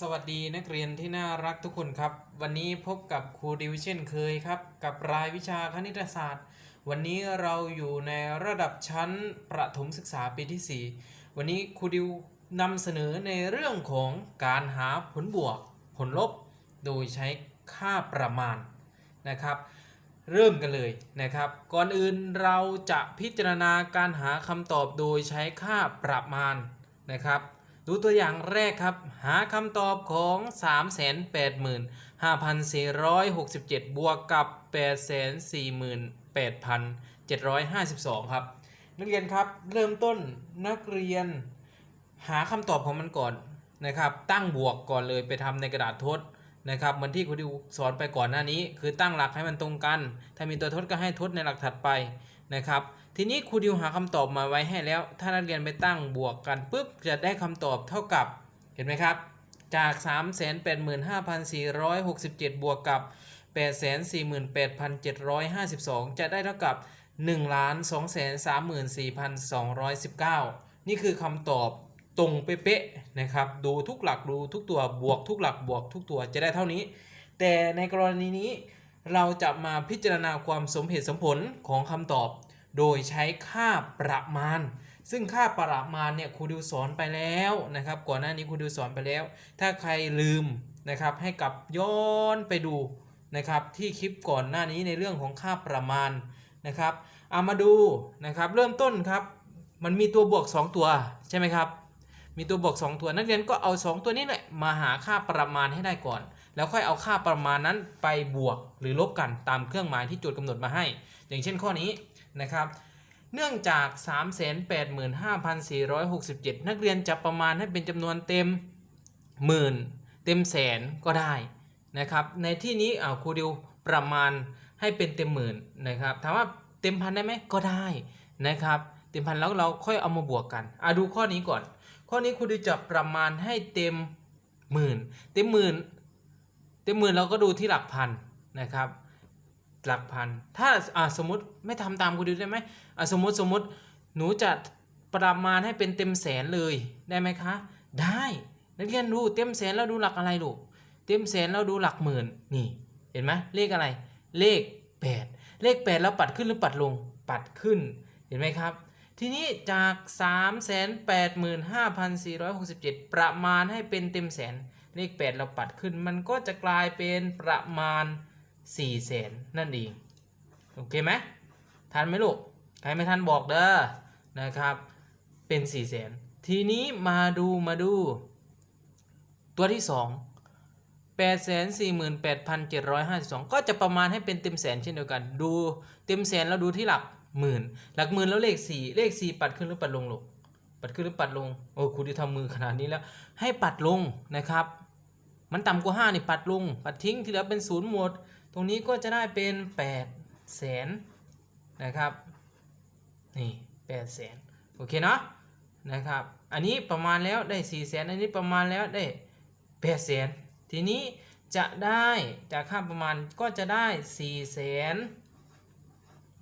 สวัสดีนักเรียนที่น่ารักทุกคนครับ วันนี้พบกับครูดิวเช่นเคยครับ กับรายวิชาคณิตศาสตร์ วันนี้เราอยู่ในระดับชั้นประถมศึกษาปีที่ 4 วันนี้ครูดิวนำเสนอในเรื่องของการหาผลบวก ผลลบ โดยใช้ค่าประมาณนะครับ เริ่มกันเลยนะครับ ก่อนอื่นเราจะพิจารณาการหาคำตอบโดยใช้ค่าประมาณนะครับ ดูตัวอย่างแรกครับ หาคำตอบของ 385,467 บวกกับ 848,752 ครับ นักเรียนครับเริ่มต้นนักเรียน หาคำตอบของมันก่อนนะครับ ตั้งบวกก่อนเลยไปทำในกระดาษทดนะครับเหมือนที่ครูดิวสอนไปก่อนหน้านี้ คือตั้งหลักให้มันตรงกัน ถ้ามีตัวทดก็ให้ทดในหลักถัดไปนะครับ ทีนี้ครูดิวหาคำตอบมาไว้ให้แล้ว ถ้านักเรียนไปตั้งบวกกันปุ๊บจะได้คำตอบเท่ากับเห็นไหมครับ จาก 385,467 บวกกับ 848,752 จะได้เท่ากับ 1,234,219 นี่คือคำตอบตรงเป๊ะๆนะครับ ดูทุกหลักดูทุกตัวบวกทุกหลักบวกทุกตัวจะได้เท่านี้ แต่ในกรณีนี้เราจะมาพิจารณาความสมเหตุสมผลของคำตอบ โดยใช้ค่าประมาณ ซึ่งค่าประมาณเนี่ยครูดิวสอนไปแล้วนะครับ ก่อนหน้านี้ครูดิวสอนไปแล้ว ถ้าใครลืมนะครับให้กลับย้อนไปดูนะครับที่คลิปก่อนหน้านี้ในเรื่องของค่าประมาณนะครับเอามาดูนะครับเริ่มต้นครับมันมีตัวบวก 2 ตัวใช่ไหมครับมีตัวบวก 2 ตัวนักเรียนก็เอา 2 ตัวนี้แหละมาหาค่าประมาณให้ได้ก่อน แล้วค่อยเอาค่าประมาณนั้นไปบวกหรือลบกันตามเครื่องหมายที่โจทย์กำหนดมาให้ อย่างเช่นข้อนี้ นะครับ เนื่องจาก 385,467 นักเรียนจะประมาณให้เป็นจำนวนเต็มหมื่น เต็มแสนก็ได้นะครับ ในที่นี้อ่าครูดิวประมาณให้เป็นเต็มหมื่นนะครับถามว่าเต็มพันได้ไหมก็ได้นะครับ เต็มพันแล้วเราค่อยเอามาบวกกันอะดูข้อนี้ก่อน ข้อนี้ครูดิวจะประมาณให้เต็มหมื่น เต็มหมื่นเต็มหมื่นเราก็ดูที่หลักพันนะครับ หลักพัน ถ้าอ่าสมมติไม่ทำตามครูดิวได้ไหมอ่าสมมติสมมติหนูจะประมาณให้เป็นเต็มแสนเลยได้ไหมคะ ได้นักเรียนดูเต็มแสนแล้วดูหลักอะไรลูกเต็มแสนแล้วดูหลักหมื่นนี่เห็นไหมเลขอะไร เลข 8 เลข 8 แล้วปัดขึ้นหรือปัดลงปัดขึ้นเห็นไหมครับ ทีนี้จาก 385,467 ประมาณให้เป็นเต็มแสน เลข 8 เราปัดขึ้น มันก็จะกลายเป็นประมาณ 4แสนนั่นเองโอเคไหมทันไหมลูกใครไม่ทันบอกเด้อนะครับเป็น4แสนทีนี้มาดูมาดู ตัวที่2 848,752ก็จะประมาณให้เป็นเต็มแสนเช่นเดียวกัน ดูเต็มแสนแล้วดูที่หลักหมื่น หลักหมื่นแล้วเลข4เลข4ปัดขึ้นหรือปัดลงลูกปัดขึ้นหรือปัดลงโอ้ครูที่ทำมือขนาดนี้แล้ว ให้ปัดลงนะครับ มันต่ำกว่า5นี่ปัดลง ปัดทิ้งที่เหลือเป็นศูนย์หมด ตรงนี้ก็จะได้เป็น8แสนนะครับนี่8แสนโอเคเนาะนะครับอันนี้ประมาณแล้วได้4แสนอันนี้ประมาณแล้วได้8แสนทีนี้จะได้จากค่าประมาณก็จะได้4แสน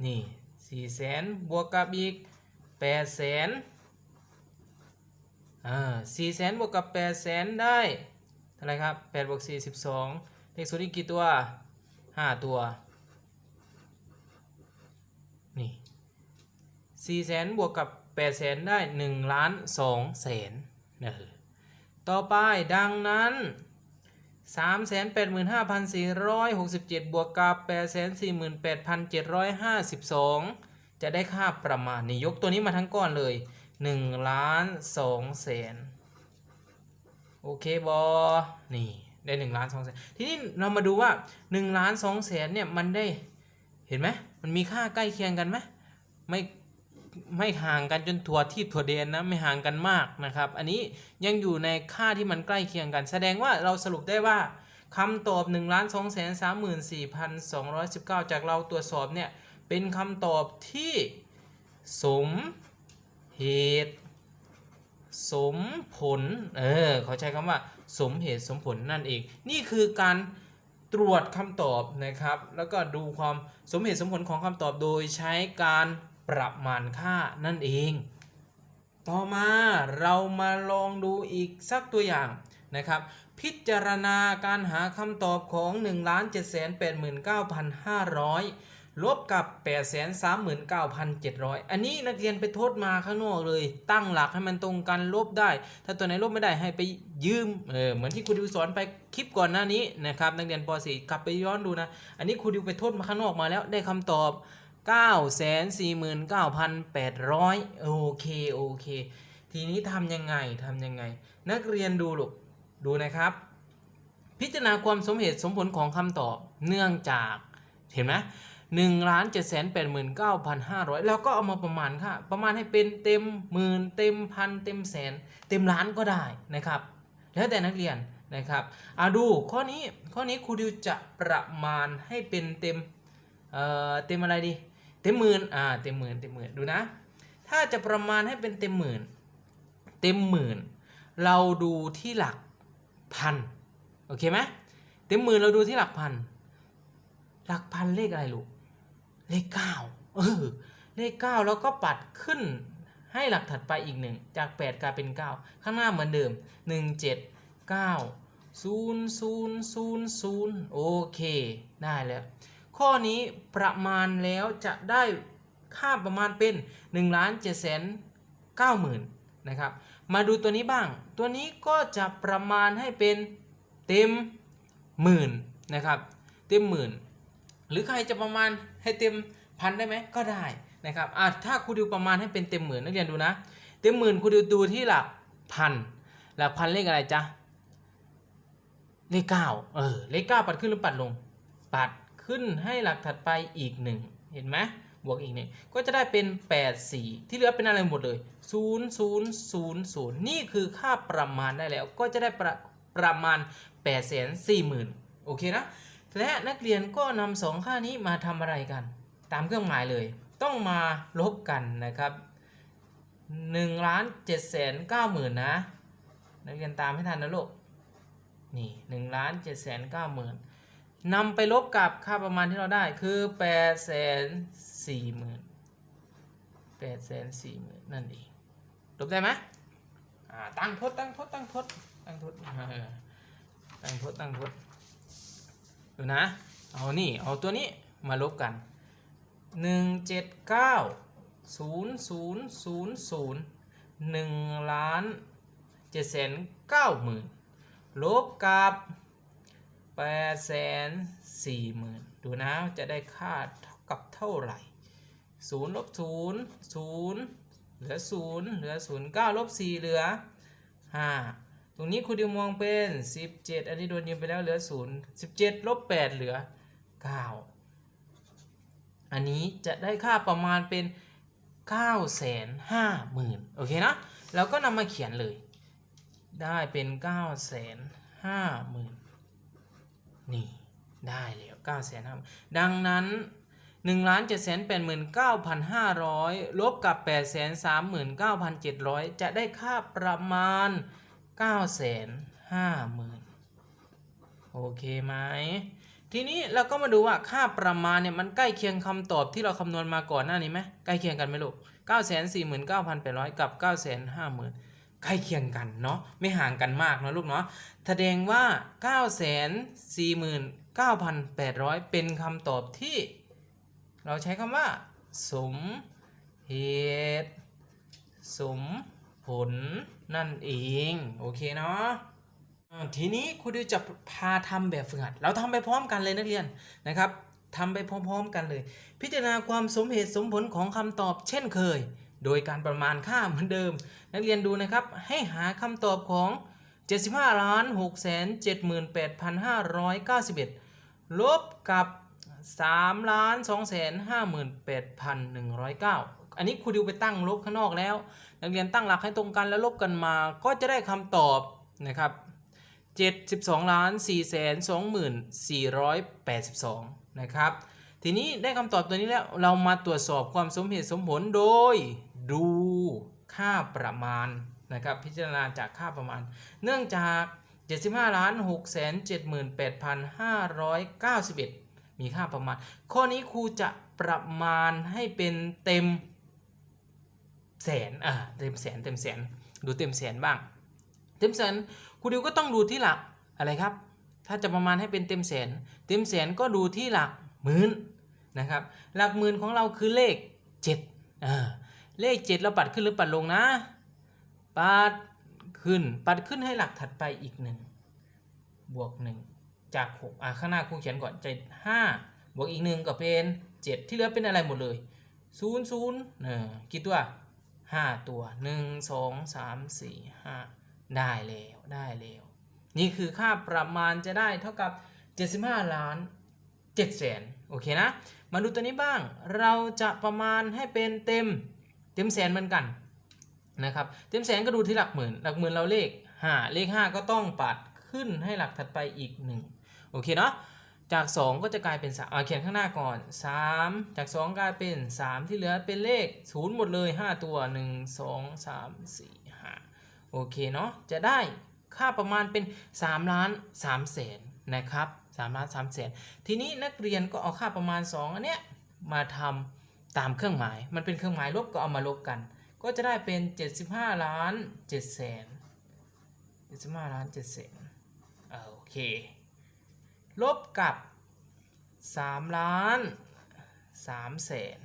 นี่4แสนบวกกับอีก8แสนอ่า4แสนบวกกับ8แสนได้เท่าไรครับ8บวก4 12เลขสูตรอีกกี่ตัว 5ตัว นี่4แสนบวกกับ8แสนได้1ล้าน2แสนนะต่อไปดังนั้น385,467บวกกับ848,752จะได้ค่าประมาณนี่ยกตัวนี้มาทั้งก้อนเลย1ล้าน2แสนโอเคบอนี่ ได้1ล้าน2แสนทีนี้เรามาดูว่า1ล้าน2แสนเนี่ยมันได้เห็นไหมมันมีค่าใกล้เคียงกันไหมไม่ไม่ห่างกันจนถั่วที่ถั่วเดนนะไม่ห่างกันมากนะครับ อันนี้ยังอยู่ในค่าที่มันใกล้เคียงกัน แสดงว่าเราสรุปได้ว่าคำตอบ1 2 3 4 2 1 9จากเราตรวจสอบเนี่ยเป็นคำตอบที่สมเหตุ สมผล เออเขาใช้คำว่า สมเหตุสมผลนั่นเอง นี่คือการตรวจคำตอบนะครับ แล้วก็ดูความสมเหตุสมผลของคำตอบโดยใช้การประมาณค่านั่นเอง ต่อมาเรามาลองดูอีกสักตัวอย่างนะครับ พิจารณาการหาคำตอบของ 1 7 8 9 5 0 0 ลบกับ 8 3 9 7 0 0 อันนี้นักเรียนไปโทดมาข้างนอกเลย ตั้งหลักให้มันตรงกันลบได้ ถ้าตัวไหนลบไม่ได้ให้ไปยืม เออ เหมือนที่ครูดิวสอนไปคลิปก่อนหน้านี้นะครับ นักเรียนป .4 กลับไปย้อนดูนะ อันนี้ครูดิวไปโทดมาข้างนอกมาแล้วได้คำตอบ 949,800 โอเค โอเค ทีนี้ทำยังไงทำยังไง นักเรียนดูลูก ดูนะครับ พิจารณาความสมเหตุสมผลของคำตอบ เนื่องจาก เห็นไหม หนึ่งล้านเจ็ดแสนแปดหมื่นเก้าพันห้าร้อยแล้วก็เอามาประมาณค่ะ ประมาณให้เป็นเต็มหมื่นเต็มพันเต็มแสน เต็มล้านก็ได้นะครับ แล้วแต่นักเรียนนะครับอ่าดูข้อนี้ข้อนี้ครูดิวจะประมาณให้เป็นเต็มเอ่อเต็มอะไรดี เต็มหมื่นอ่าเต็มหมื่นเต็มหมื่นดูนะ ถ้าจะประมาณให้เป็นเต็มหมื่นเต็มหมื่นเราดูที่หลักพันโอเคไหมเต็มหมื่นเราดูที่หลักพันหลักพันเลขอะไรลูก เลขเก้าเออเลขเก้าแล้วก็ปัดขึ้นให้หลักถัดไปอีกหนึ่งจาก 8 กลายเป็น 9 ข้างหน้าเหมือนเดิม 1 7 9 0 0 0 0 โอเค ได้แล้ว ข้อนี้ประมาณแล้วจะได้ค่าประมาณเป็น1ล้าน7แสน9หมื่นนะครับ มาดูตัวนี้บ้าง ตัวนี้ก็จะประมาณให้เป็นเต็มหมื่นนะครับ เต็มหมื่น หรือใครจะประมาณ ให้เต็มพันได้ไหมก็ได้นะครับอะถ้าครูดิวประมาณให้เป็นเต็มหมื่นนักเรียนดูนะ เต็มหมื่นครูดิวดูที่หลักพันหลักพันเลขอะไรจ๊ะเลขเก้าเออเลขเก้าปัดขึ้นหรือปัดลง ปัดขึ้นให้หลักถัดไปอีกหนึ่งเห็นไหมบวกอีกหนึ่งก็จะได้เป็น 8 4 ที่เหลือเป็นอะไรหมดเลย 0 0 0 0 นี่คือค่าประมาณได้แล้ว ก็จะได้ประประมาณ8 4 0 0 0 0 โอเคนะ และนักเรียนก็นำสองค่านี้มาทำอะไรกัน ตามเครื่องหมายเลย ต้องมาลบกันนะครับ1ล้าน7แสน9หมื่นนะ นักเรียนตามให้ทันนะลูก นี่1ล้าน7แสน9หมื่นนำไปลบกับค่าประมาณที่เราได้คือ8แสน4หมื่น8แสน4หมื่นนั่นเองลบได้ไหมอ่าตั้งทดตั้งทดตั้งทดตั้งทดตั้งทดตั้งทด ดูนะ เอานี่เอาตัวนี้มาลบกัน 1 7 9 0 0 0 0 1ล้าน7 9หมื่นลบกับ8 4หมื่นดูนะจะได้ค่าเท่ากับเท่าไหร่0ลบ0 0 เหลือ 0 เหลือ 0 9ลบ4เหลือ 5 รงนี้คุณดิวมองเป็น 17 อันนี้โดนยืมไปแล้วเหลือ 0 17 ลบ 8 เหลือ 9 อันนี้จะได้ค่าประมาณเป็น 9 5 0 0 0 0 โอเคนะแล้วก็นำมาเขียนเลย ได้เป็น 9 5 0 0 0 0 นี่ ได้แล้ว 9 5 0 0 0ดังนั้น1 7 8 9 5 0 0ลบกับ8 3 9 7 0 0จะได้ค่าประมาณ 9 5 0 0 0 0โอเคไหมทีนี้เราก็มาดูว่าค่าประมาณเนี่ยมันใกล้เคียงคำตอบที่เราคำนวณมาก่อนหน้านี้ไหมใกล้เคียงกันไหมลูก9 4 9 8 0 0 กับ 9 5 0 0 0 0 ใกล้เคียงกันเนาะไม่ห่างกันมากนะลูกเนาะแสดงว่า 9 4 9 8 0 0 เป็นคำตอบที่ เราใช้คำว่า สมเหตุ สมผล นั่นเอง โอเคเนาะทีนี้ครูดิวจะพาทำแบบฝึกหัด เราทำไปพร้อมกันเลยนักเรียนนะครับทำไปพร้อมๆกันเลย พิจารณาความสมเหตุสมผลของคำตอบเช่นเคย โดยการประมาณค่าเหมือนเดิม นักเรียนดูนะครับ ให้หาคำตอบของ 75ล้าน6 7 8 5 9 1 ลบกับ3ล้าน2 5 8 1 0 9 อันนี้ครูดิวไปตั้งลบข้างนอกแล้ว นักเรียนตั้งหลักให้ตรงกันแล้วลบกันมา ก็จะได้คำตอบนะครับ72ล้าน4แสน2482นะครับ ทีนี้ได้คำตอบตัวนี้แล้วเรามาตรวจสอบความสมเหตุสมผลโดยดูค่าประมาณนะครับ พิจารณาจากค่าประมาณ เนื่องจาก 75ล้าน6แสน78,591 มีค่าประมาณ ข้อนี้ครูจะประมาณให้เป็นเต็ม แสนอ่าเต็มแสนเต็มแสนดูเต็มแสนบ้าง เต็มแสนครูดิวก็ต้องดูที่หลักอะไรครับ ถ้าจะประมาณให้เป็นเต็มแสน เต็มแสนก็ดูที่หลักหมื่นนะครับหลักหมื่นของเราคือเลข7อ่าเลข 7 เราปัดขึ้นหรือปัดลงนะ ปัดขึ้น ปัดขึ้นให้หลักถัดไปอีกหนึ่งบวกหนึ่งจากหกอ่าข้างหน้าครูเขียนก่อนจะห้าบวกอีกหนึ่งก็เป็นเจ็ดที่เหลือเป็นอะไรหมดเลยศูนย์ศูนย์เออกี่ตัว ห้าตัวหนึ่งสองสามสี่ห้าได้แล้วได้แล้วนี่คือค่าประมาณจะได้เท่ากับ 75 ล้าน7แสนโอเคนะ มาดูตัวนี้บ้าง เราจะประมาณให้เป็นเต็มเต็มแสนเหมือนกันนะครับ เต็มแสนก็ดูที่หลักหมื่น หลักหมื่นเราเลข 5 เลข 5 ก็ต้องปัดขึ้นให้หลักถัดไปอีก 1 โอเคเนาะ จาก 2 ก็จะกลายเป็น3อ่าเขียนข้างหน้าก่อน 3 จาก 2 กลายเป็น 3 ที่เหลือเป็นเลข 0 หมดเลย 5 ตัว 1 2 3 4 5 โอเคเนาะจะได้ค่าประมาณเป็น3ล้าน3แสนนะครับ3ล้าน3แสนทีนี้นักเรียนก็เอาค่าประมาณ 2 อันเนี้ยมาทำตามเครื่องหมาย มันเป็นเครื่องหมายลบก็เอามาลบกัน ก็จะได้เป็น 75 ล้าน7แสน75ล้าน7แสนโอเค ลบกับ3ล้าน3แสน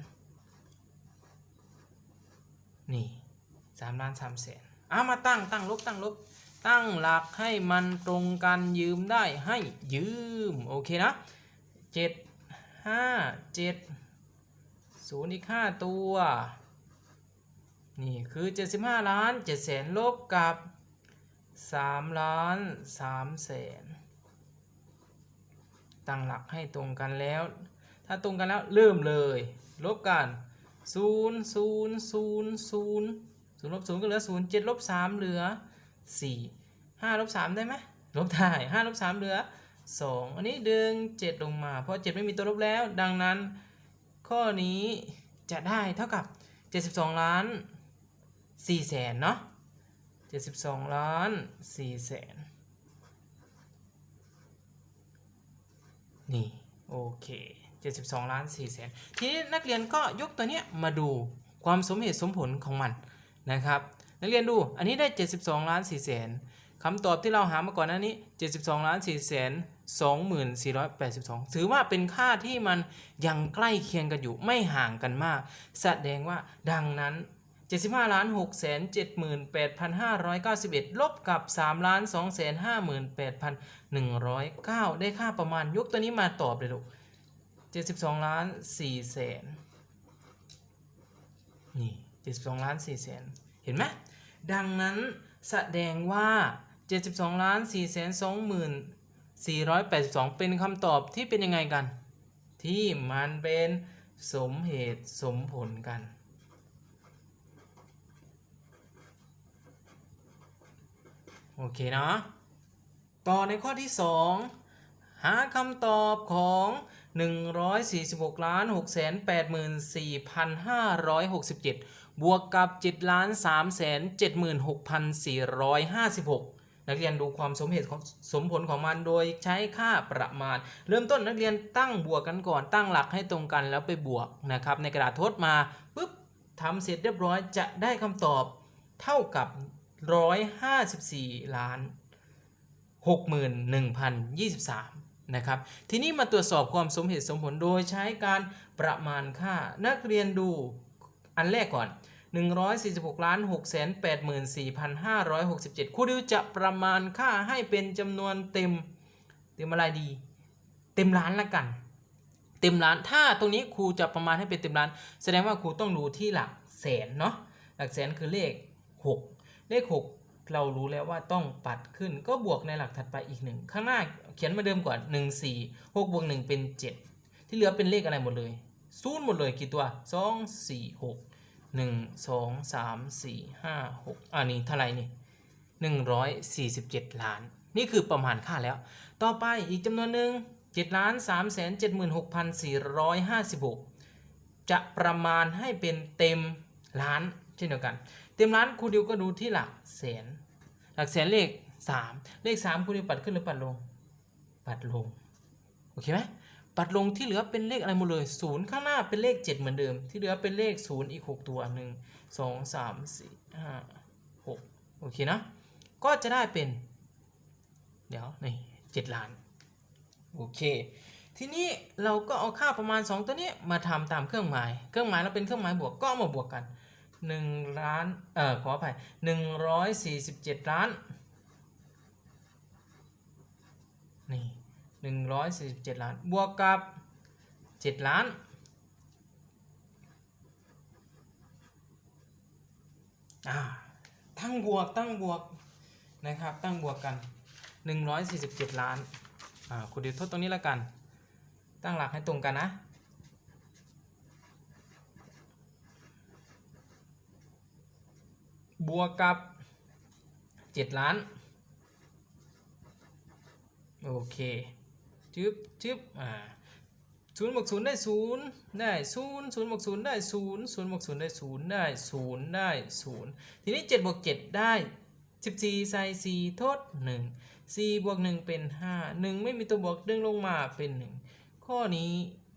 นี่3ล้าน3แสนเอามาตั้งตั้งลบตั้งลบตั้งหลักให้มันตรงกันยืมได้ให้ยืม โอเคนะเจ็ดห้าเจ็ดศูนย์อีกห้าตัว นี่คือเจ็ดสิบห้าล้านเจ็ดแสนลบกับสามล้านสามแสน ตั้งหลักให้ตรงกันแล้ว ถ้าตรงกันแล้วเริ่มเลย ลบกันศูนย์ศูนย์ศูนย์ศูนย์ศูนย์ลบศูนย์ก็เหลือศูนย์เจ็ดลบสามเหลือสี่ห้าลบสามได้ไหมลบได้ห้าลบสามเหลือสองอันนี้ดึงเจ็ดลงมา เพราะเจ็ดไม่มีตัวลบแล้ว ดังนั้น ข้อนี้จะได้เท่ากับเจ็ดสิบสองล้านสี่แสนเนาะเจ็ดสิบสองล้านสี่แสน นี่โอเค 72 ล้าน4แสนทีนี้นักเรียนก็ยกตัวเนี้ยมาดูความสมเหตุสมผลของมันนะครับ นักเรียนดูอันนี้ได้ 72 ล้าน4แสนคำตอบที่เราหามาก่อนหน้านี้ 72 ล้าน4แสน2482 ถือว่าเป็นค่าที่มันยังใกล้เคียงกันอยู่ไม่ห่างกันมาก แสดงว่าดังนั้น 75ล้าน6 78,591 ลบกับ3ล้าน2 58,109 ได้ค่าประมาณยกตัวนี้มาตอบเลยลูก72ล้าน4แสนนี่72ล้าน4แสนเห็นไหมดังนั้นแสดงว่า 72ล้าน4แสน2หมื่น482 เป็นคำตอบที่เป็นยังไงกัน ที่มันเป็นสมเหตุสมผลกัน โอเคเนาะต่อในข้อที่ 2 หาคำตอบของ 146ล้าน6แสน84,567 บวกกับ7ล้าน3แสน76,456นักเรียนดูความสมเหตุของสมผลของมันโดยใช้ค่าประมาณ เริ่มต้นนักเรียนตั้งบวกกันก่อนตั้งหลักให้ตรงกันแล้วไปบวกนะครับในกระดาษทดมาปุ๊บทำเสร็จเรียบร้อยจะได้คำตอบเท่ากับ 154 ล้าน 61,023 นะครับ ทีนี้มาตรวจสอบความสมเหตุสมผลโดยใช้การประมาณค่านักเรียนดูอันแรกก่อน 146ล้าน6 8 4 5 6 7ครูดิวจะประมาณค่าให้เป็นจำนวนเต็ม เต็มอะไรดี เต็มล้านละกันเต็มล้านถ้าตรงนี้ครูจะประมาณให้เป็นเต็มล้าน แสดงว่าครูต้องดูที่หลักแสนเนาะหลักแสนคือเลข 6 เลข 6 เรารู้แล้วว่าต้องปัดขึ้น ก็บวกในหลักถัดไปอีกหนึ่งข้างหน้าเขียนมาเดิมก่อน1 4 6บวก1เป็น 7 ที่เหลือเป็นเลขอะไรหมดเลยศูนย์หมดเลยกี่ตัว 2 4 6 1 2 3 4 5 6อันนี้เท่าไหร่นี่ 147 ล้าน นี่คือประมาณค่าแล้ว ต่อไปอีกจำนวนหนึ่ง7ล้าน3แสน76,456 จะประมาณให้เป็นเต็มล้านเช่นเดียวกัน เต็มล้านครูดิวก็ดูที่หลักแสน หลักแสนเลข3เลข3ครูดิวปัดขึ้นหรือปัดลง ปัดลง โอเคไหมปัดลงที่เหลือเป็นเลขอะไรหมดเลยศูนย์ข้างหน้าเป็นเลข7เหมือนเดิม ที่เหลือเป็นเลข0อีก6ตัว1 2 3 4 5 6โอเคนะ ก็จะได้เป็น เดี๋ยวนี่เจ็ดล้านโอเค ทีนี้เราก็เอาค่าประมาณ 2 ตัวนี้มาทำตามเครื่องหมาย เครื่องหมายเราเป็นเครื่องหมายบวกก็มาบวกกัน 1ล้านเอ่อขออภัย147 ล้านนี่147 ล้าน บวกกับ 7 ล้านอ่าตั้งบวกตั้งบวกนะครับ ตั้งบวกกัน 147 ล้าน อ่าคุณดิวทดตรงนี้แล้วกัน ตั้งหลักให้ตรงกันนะ บวกกับ7ล้าน โอเคจึ๊บจึ๊บอ่าศูนย์บวกศูนย์ได้ศูนย์ได้ศูนย์ศูนย์บวกศูนย์ได้ศูนย์ศูนย์บวกศูนย์ได้ศูนย์ได้ศูนย์ได้ศูนย์ทีนี้เจ็ดบวกเจ็ดได้สิบสี่ใส่สี่ทดหนึ่งสี่บวกหนึ่งเป็นห้าหนึ่งไม่มีตัวบวกดึงลงมาเป็นหนึ่งข้อนี้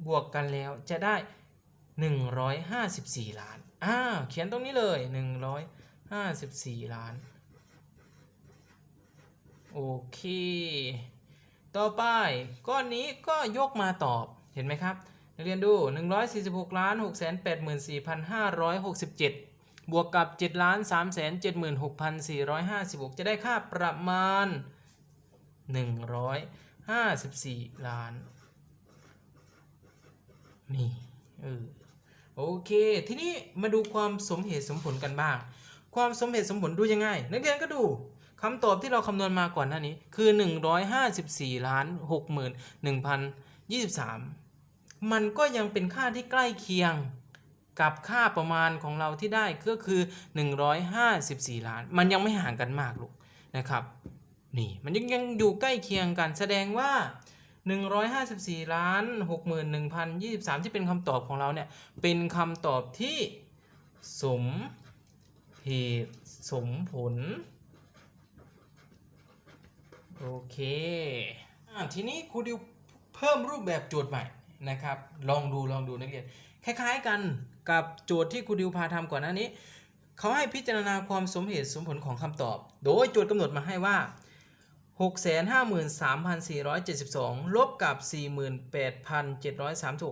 บวกกันแล้วจะได้หนึ่งร้อยห้าสิบสี่ล้านอ้าวเขียนตรงนี้เลยหนึ่งร้อย ห้าสิบสี่ล้าน โอเค ต่อไปก้อนนี้ก็ยกมาตอบเห็นไหมครับนักเรียนดู 146ล้าน6 8 4 5 6 7 บวกกับ 7 ล้าน 3 7 6 4 5 6 จะได้ค่าประมาณ 154 ล้าน นี่เออโอเค ทีนี้มาดูความสมเหตุสมผลกันบ้าง ความสมเหตุสมผลดูยังไง นักเรียนก็ดูคำตอบที่เราคำนวณมาก่อนหน้านี้คือ 154ล้าน61,023 มันก็ยังเป็นค่าที่ใกล้เคียงกับค่าประมาณของเราที่ได้ก็คือ 154 ล้าน มันยังไม่ห่างกันมากลูกนะครับ นี่มันยังยังอยู่ใกล้เคียงกันแสดงว่า 154 ล้าน 61,023 ที่เป็นคำตอบของเราเนี่ยเป็นคำตอบที่สม เหตุสมผล โอเคอทีนี้ครูดิวเพิ่มรูปแบบโจทย์ใหม่นะครับ ลองดูลองดูนักเรียน คล้ายๆกันกับโจทย์ที่ครูดิวพาทำก่อนหน้านี้ เขาให้พิจารณาความสมเหตุสมผลของคำตอบ โดยโจทย์กำหนดมาให้ว่า653,472 ลบกับ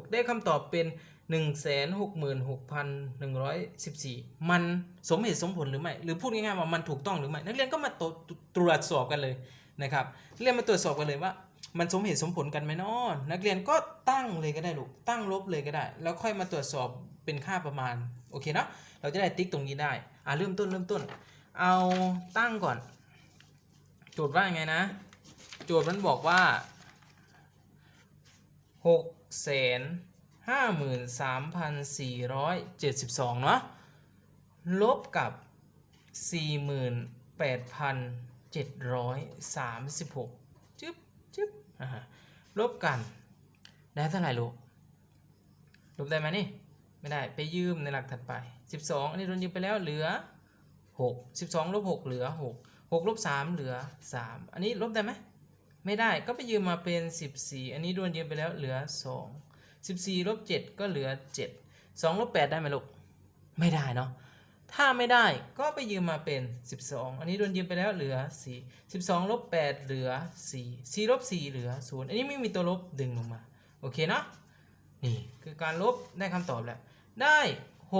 48,736 ได้คำตอบเป็น 166,114 มันสมเหตุสมผลหรือไม่ หรือพูดง่ายๆว่ามันถูกต้องหรือไม่ นักเรียนก็มาตรวจตรวจสอบกันเลยนะครับนักเรียนมาตรวจสอบกันเลยว่า มันสมเหตุสมผลกันไหมเนาะนักเรียนก็ตั้งเลยก็ได้ลูก ตั้งลบเลยก็ได้ แล้วค่อยมาตรวจสอบเป็นค่าประมาณ โอเคเนาะ เราจะได้ติ๊กตรงนี้ได้ อ่าเริ่มต้นเริ่มต้น เอาตั้งก่อน โจทย์ว่าไงนะ โจทย์มันบอกว่าหกแสน ห้าหมื่นสามพันสี่ร้อยเจ็ดสิบสองเนาะลบกับสี่หมื่นแปดพันเจ็ดร้อยสามสิบหกจึ๊บจึ๊บลบกัน ได้เท่าไหร่ลูกลบได้ไหมนี่ ไม่ได้ไปยืมในหลักถัดไป 12 อันนี้โดนยืมไปแล้วเหลือ 6 12ลบ6เหลือ 6 6ลบ3เหลือ 3 อันนี้ลบได้ไหมไม่ได้ก็ไปยืมมาเป็น 14 อันนี้โดนยืมไปแล้วเหลือ 2 14ลบ7ก็เหลือ 7 2ลบ8ได้ไหมลูก ไม่ได้เนาะ ถ้าไม่ได้ก็ไปยืมมาเป็น 12 อันนี้โดนยืมไปแล้วเหลือ 4 12ลบ8เหลือ 4 4ลบ4เหลือ 0 อันนี้ไม่มีตัวลบดึงลงมา โอเคเนาะนี่คือการลบได้คำตอบแล้ว ได้6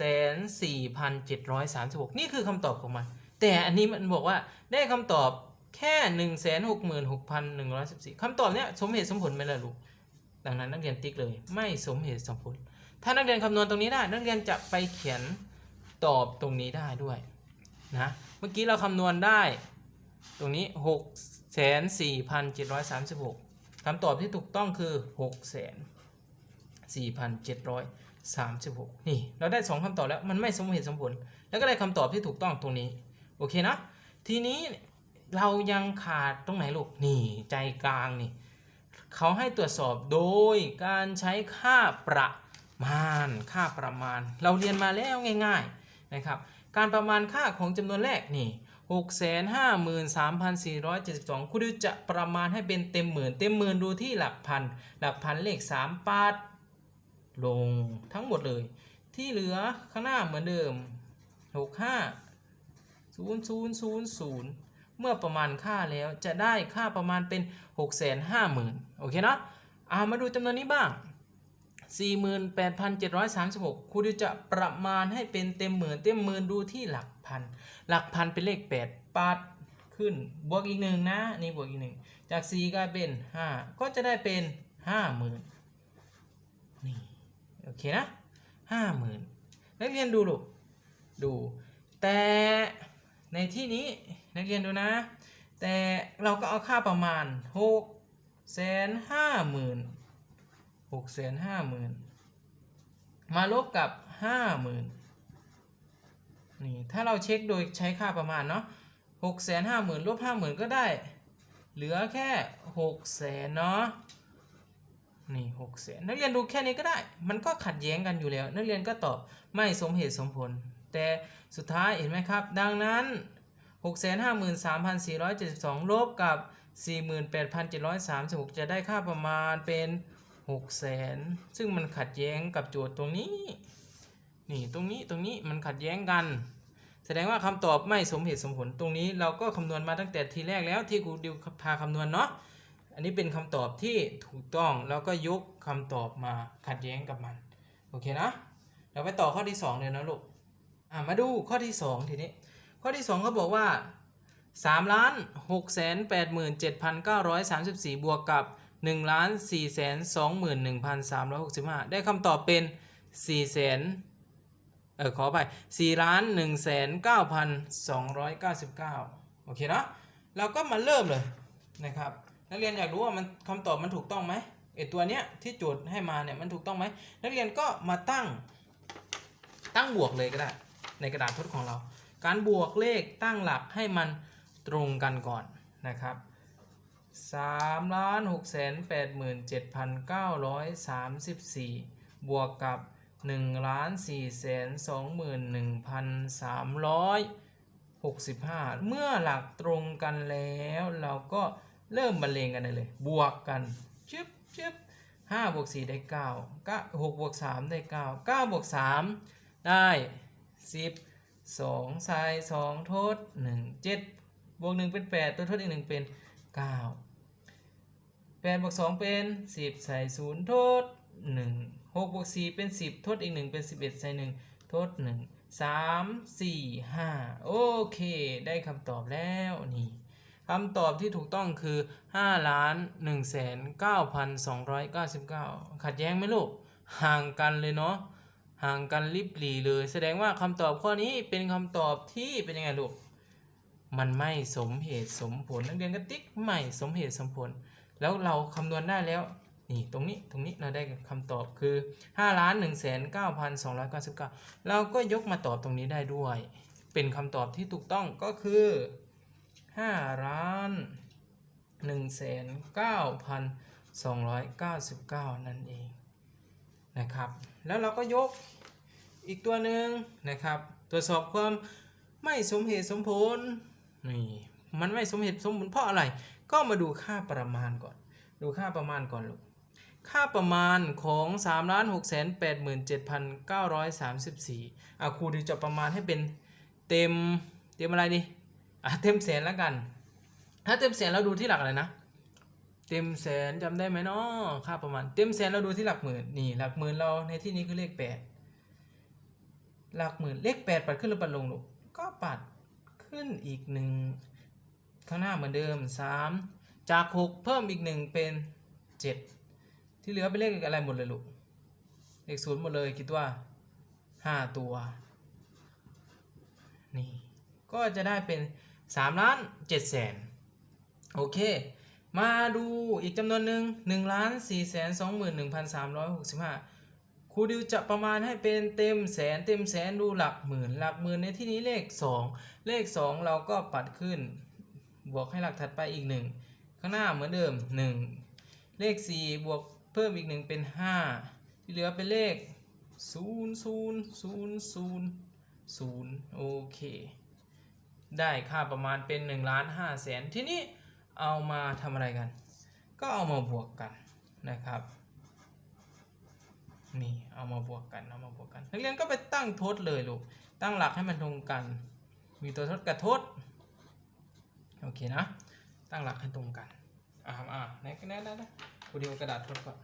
4 7 3 6 นี่คือคำตอบของมัน แต่อันนี้มันบอกว่าได้คำตอบแค่ 1 6 6 1 1 1 4คำตอบเนี้ยสมเหตุสมผลไหมล่ะลูก ดังนั้นนักเรียนติ๊กเลยไม่สมเหตุสมผล ถ้านักเรียนคำนวณตรงนี้ได้ นักเรียนจะไปเขียนตอบตรงนี้ได้ด้วยนะเมื่อกี้เราคำนวณได้ตรงนี้ 6 4 7 3 6คำตอบที่ถูกต้องคือ 6 4 7 3 6 นี่ เราได้ 2คำตอบแล้วมันไม่สมเหตุสมผล แล้วก็ได้คำตอบที่ถูกต้องตรงนี้ โอเคนะ ทีนี้เรายังขาดตรงไหนลูก นี่ใจกลางนี่ เขาให้ตรวจสอบโดยการใช้ค่าประมาณ ค่าประมาณ เราเรียนมาแล้วง่ายๆนะครับ การประมาณค่าของจำนวนแรกนี่653,472คุณดิวจะประมาณให้เป็นเต็มหมื่น เต็มหมื่นดูที่หลักพัน หลักพันเลข 3ปาดลงทั้งหมดเลย ที่เหลือข้างหน้าเหมือนเดิม 65 0 0 0 0 เมื่อประมาณค่าแล้วจะได้ค่าประมาณเป็น 6 5 0 0 0 0 โอเคเนาะอามาดูจำนวนนี้บ้าง 48,736ครูดิวจะประมาณให้เป็นเต็มหมื่นเต็มหมื่นดูที่หลักพัน หลักพันเป็นเลข 8 ปัดขึ้น บวกอีกหนึ่งนะ นี่บวกอีกหนึ่งจาก 4กลายเป็น 5 ก็จะได้เป็น 50,000 นี่ โอเคนะ 50,000 นักเรียนดูลูก ดู แต่ในที่นี้ นักเรียนดูนะ แต่เราก็เอาค่าประมาณ6แสนห้าหมื่นหกแสนห้าหมื่นมาลบกับห้าหมื่นนี่ถ้าเราเช็คโดยใช้ค่าประมาณเนาะหกแสนห้าหมื่นลบห้าหมื่นก็ได้ เหลือแค่หกแสนเนาะนี่หกแสนนักเรียนดูแค่นี้ก็ได้ มันก็ขัดแย้งกันอยู่แล้ว นักเรียนก็ตอบไม่สมเหตุสมผล แต่สุดท้ายเห็นไหมครับ ดังนั้น 653,472 ลบกับ 48,736 จะได้ค่าประมาณเป็น 600,000 ซึ่งมันขัดแย้งกับโจทย์ตรงนี้ นี่ตรงนี้ตรงนี้มันขัดแย้งกัน แสดงว่าคำตอบไม่สมเหตุสมผลตรงนี้เราก็คำนวณมาตั้งแต่ทีแรกแล้วที่ครูดิวพาคำนวณเนาะอันนี้เป็นคำตอบที่ถูกต้องแล้วก็ยกคำตอบมาขัดแย้งกับมัน โอเคนะเราไปต่อข้อที่ 2 เลยนะลูกมาดูข้อที่ 2 ทีนี้ ข้อที่2เขาบอกว่า3ล้าน6แสน8 7 9 3 4 บวกกับ1ล้าน4แสน2 1 3 6 5 ได้คำตอบเป็น4แสนเออขอไป4ล้าน1แสน9 2 9 9 โอเคเนาะเราก็มาเริ่มเลยนะครับ นักเรียนอยากรู้ว่ามันคำตอบมันถูกต้องไหมไอตัวเนี้ยที่โจทย์ให้มาเนี่ยมันถูกต้องไหมนักเรียนก็มาตั้งตั้งบวกเลยก็ได้ ในกระดาษทดของเรา การบวกเลขตั้งหลักให้มันตรงกันก่อนนะครับ3ล้าน6แสน8หมื่น7,934 บวกกับ1ล้าน4แสน2หมื่น1,365 เมื่อหลักตรงกันแล้วเราก็เริ่มบรรเลงกันเลย บวกกันชึบชึบ5บวก4ได้9 9 6บวก3ได้ 9 9บวก3ได้ 10 2ใส่2ทด1 7บวก1เป็น8ตัวทดอีก1เป็น9 8บวก2เป็น10ใส่0ทด1 6บวก4เป็น10ทดอีก1เป็น11ใส่1ทด1 3 4 5โอเค ได้คำตอบแล้วนี่คำตอบที่ถูกต้องคือ5ล้าน1แสน9,299 ขัดแย้งไหมลูก ห่างกันเลยเนาะ ห่างกันลิบหลีเลย แสดงว่าคำตอบข้อนี้เป็นคำตอบที่เป็นยังไงลูก มันไม่สมเหตุสมผลนักเรียนก็ติ๊กไม่สมเหตุสมผล แล้วเราคำนวณได้แล้วนี่ตรงนี้ตรงนี้เราได้คำตอบคือ5ล้าน1แสน9,299 เราก็ยกมาตอบตรงนี้ได้ด้วย เป็นคำตอบที่ถูกต้องก็คือ5ล้าน1แสน9,299 นั่นเอง นะครับ แล้วเราก็ยกอีกตัวหนึ่งนะครับ ตรวจสอบความไม่สมเหตุสมผลนี่มันไม่สมเหตุสมผลเพราะอะไร ก็มาดูค่าประมาณก่อน ดูค่าประมาณก่อนลูกค่าประมาณของ3ล้าน6แสน8 7 9 3 4อะครูดีจะประมาณให้เป็นเต็มเต็มอะไรดีอะเต็มแสนแล้วกัน ถ้าเต็มแสนเราดูที่หลักอะไรนะ เต็มแสนจำได้ไหมเนาะค่าประมาณ เต็มแสนเราดูที่หลักหมื่นนี่หลักหมื่นเราในที่นี้คือเลขแปดหลักหมื่นเลขแปดปัดขึ้นหรือปัดลงลูกก็ปัดขึ้นอีกหนึ่งข้างหน้าเหมือนเดิมสามจากหกเพิ่มอีกหนึ่งเป็นเจ็ดที่เหลือเป็นเลขอะไรหมดเลยลูกเลขศูนย์หมดเลยคิดว่าห้าตัวนี่ก็จะได้เป็นสามล้านเจ็ดแสนโอเค มาดูอีกจำนวนหนึ่งหนึ่งล้านสี่แสนสองหมื่นหนึ่งพันสามร้อยหกสิบห้าครูดิวจะประมาณให้เป็นเต็มแสนเต็มแสนดูหลักหมื่น หลักหมื่นในที่นี้เลขสองเลขสองเราก็ปัดขึ้น บวกให้หลักถัดไปอีกหนึ่งข้างหน้าเหมือนเดิมหนึ่งเลขสี่บวกเพิ่มอีกหนึ่งเป็นห้าที่เหลือเป็นเลขศูนย์ศูนย์ศูนย์ศูนย์ศูนย์โอเค ได้ค่าประมาณเป็น1ล้าน5แสนทีนี้ เอามาทำอะไรกัน ก็เอามาบวกกันนะครับนี่เอามาบวกกันเอามาบวกกันนักเรียนก็ไปตั้งทดเลยลูกตั้งหลักให้มันตรงกัน มีตัวทดกับทดโอเคนะ ตั้งหลักให้ตรงกันอ่าอ่าไหนก็ได้ได้ได้กูดีเอากระดาษทดก่อน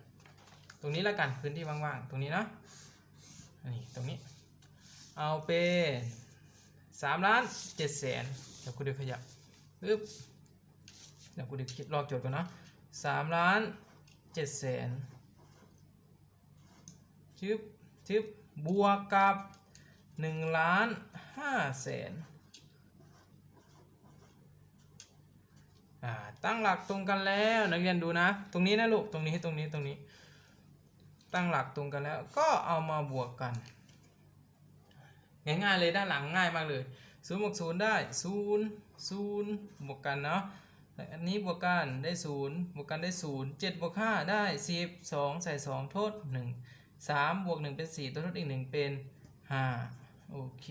ตรงนี้แล้วกันพื้นที่ว่างๆ ตรงนี้นะนี่ตรงนี้ เอาเป็นสามล้านเจ็ดแสนเดี๋ยวกูดีขยับปึ๊บ ดี๋ยวกูเดี๋ยวคิดลอกโจทย์ก่อนนะสามล้านเจ็ดแสนชึบชึบบวกกับหนึ่งล้านห้าแสนอ่าตั้งหลักตรงกันแล้วนักเรียนดูนะ ตรงนี้นะลูกตรงนี้ตรงนี้ตรงนี้ ตั้งหลักตรงกันแล้ว ก็เอามาบวกกัน ง่ายๆเลยด้านหลังง่ายมากเลยศูนย์บวกศูนย์ได้ศูนย์ศูนย์บวกกันเนาะ อันนี้บวกกันได้ศูนย์บวกกันได้ศูนย์เจ็ดบวกห้าได้สิบสองใส่สองทดหนึ่งสามบวกหนึ่งเป็นสี่ตัวทดอีกหนึ่งเป็นห้าโอเค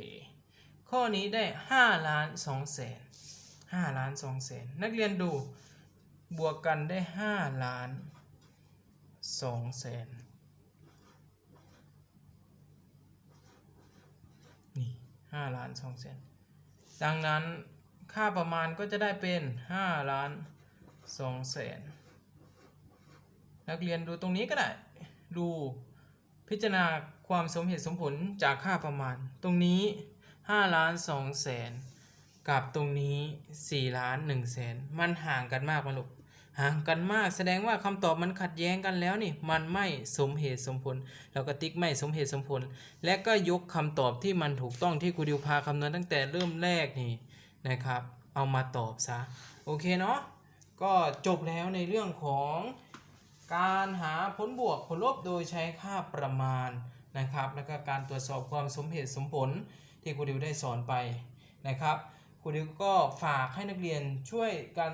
ข้อนี้ได้ห้าล้านสองแสนห้าล้านสองแสนนักเรียนดูบวกกันได้ห้าล้านสองแสนนี่ห้าล้านสองแสนดังนั้น ค่าประมาณก็จะได้เป็นห้าล้านสองแสนนักเรียนดูตรงนี้ก็ได้ ดูพิจารณาความสมเหตุสมผลจากค่าประมาณ ตรงนี้ห้าล้านสองแสนกับตรงนี้4ล้าน1แสนมันห่างกันมากมาลูกห่างกันมากแสดงว่าคำตอบมันขัดแย้งกันแล้วนี่มันไม่สมเหตุสมผล เราก็ติ๊กไม่สมเหตุสมผล และก็ยกคำตอบที่มันถูกต้องที่ครูดิวพาคำนวณตั้งแต่เริ่มแรกนี่ นะครับ เอามาตอบซะ โอเคเนาะ ก็จบแล้วในเรื่องของการหาผลบวกผลลบโดยใช้ค่าประมาณนะครับ แล้วก็การตรวจสอบความสมเหตุสมผลที่ครูดิวได้สอนไปนะครับครูดิวก็ฝากให้นักเรียนช่วยกัน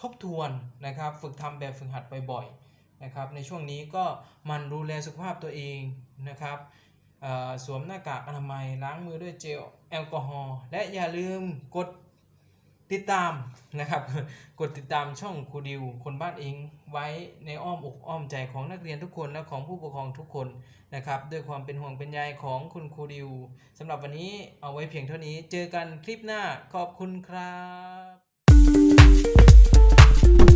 ทบทวนนะครับ ฝึกทำแบบฝึกหัดบ่อยๆนะครับ ในช่วงนี้ก็มันดูแลสุขภาพตัวเองนะครับสวมหน้ากากอนามัยล้างมือด้วยเจลแอลกอฮอล์และอย่าลืมกด ติดตามนะครับ กดติดตามช่องครูดิว คนบ้านเองไว้ในอ้อมอกอ้อมใจของนักเรียนทุกคนและของผู้ปกครองทุกคนนะครับ ด้วยความเป็นห่วงเป็นใยของคุณครูดิวสำหรับวันนี้เอาไว้เพียงเท่านี้เจอกันคลิปหน้าขอบคุณครับ